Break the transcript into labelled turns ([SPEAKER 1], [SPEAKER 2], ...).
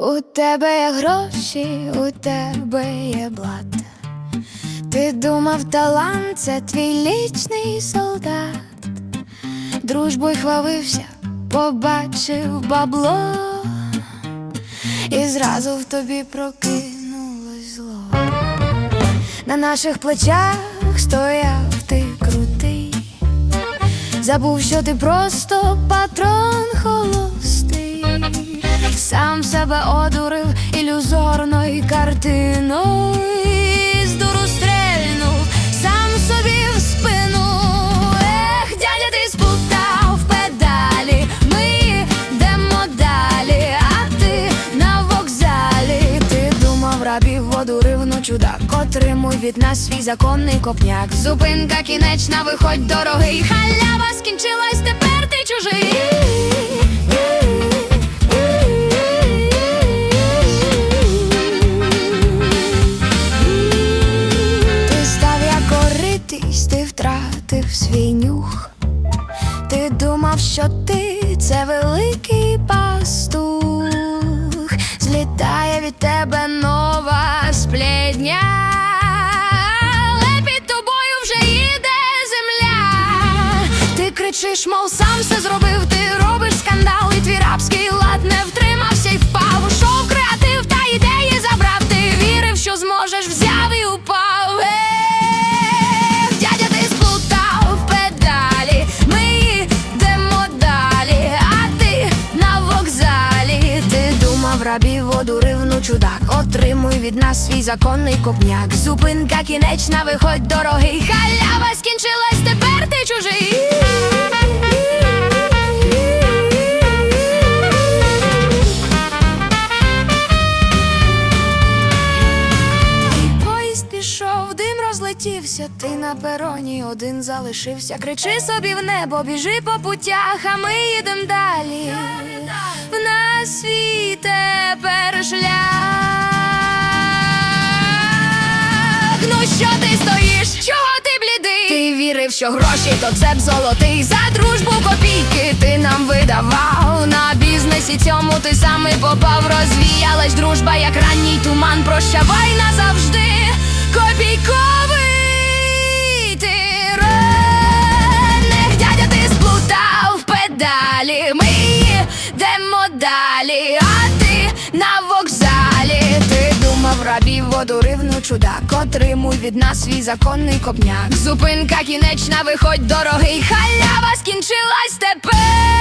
[SPEAKER 1] У тебе є гроші, у тебе є блат. Ти думав, талант це твій лічний солдат. Дружбою хвалився, побачив бабло, і зразу в тобі прокинулось зло. На наших плечах стояв ти крутий. Забув, що ти просто патрон холостий, сам себе одурив ілюзорною картиною, чудак, отримуй від нас свій законний копняк. Зупинка кінечна, виходь дорогий, халява скінчилась, тепер ти чужий. Свій нюх. Ти думав, що ти це великий пастух, злітає від тебе нова сплетня, але під тобою вже їде земля. Ти кричиш, мов сам все зробив, ти робиш скандал, і твій рабський лад не втримався й впав. Ушов креатив Думав, рабів воду ривну чудак. Отримуй від нас свій законний копняк. Зупинка кінечна, виходь дорогий. Халява скінчилась, тепер ти чужий. Розлетівся, ти на пероні один залишився. Кричи собі в небо, біжи по путях, а ми їдем далі. В нас свій тепер шлях. Ну що ти стоїш? Чого ти блідий? Ти вірив, що гроші то це б золотий. За дружбу копійки ти нам видавав. На бізнесі цьому ти сам і попав. Розвіялась дружба, як ранній туман. Прощавай назавжди. Копійковий далі, а ти на вокзалі. Ти думав, рабів воду ривну чудак. Отримуй від нас свій законний копняк. Зупинка кінечна, виходь дорогий. Халява скінчилась тепер.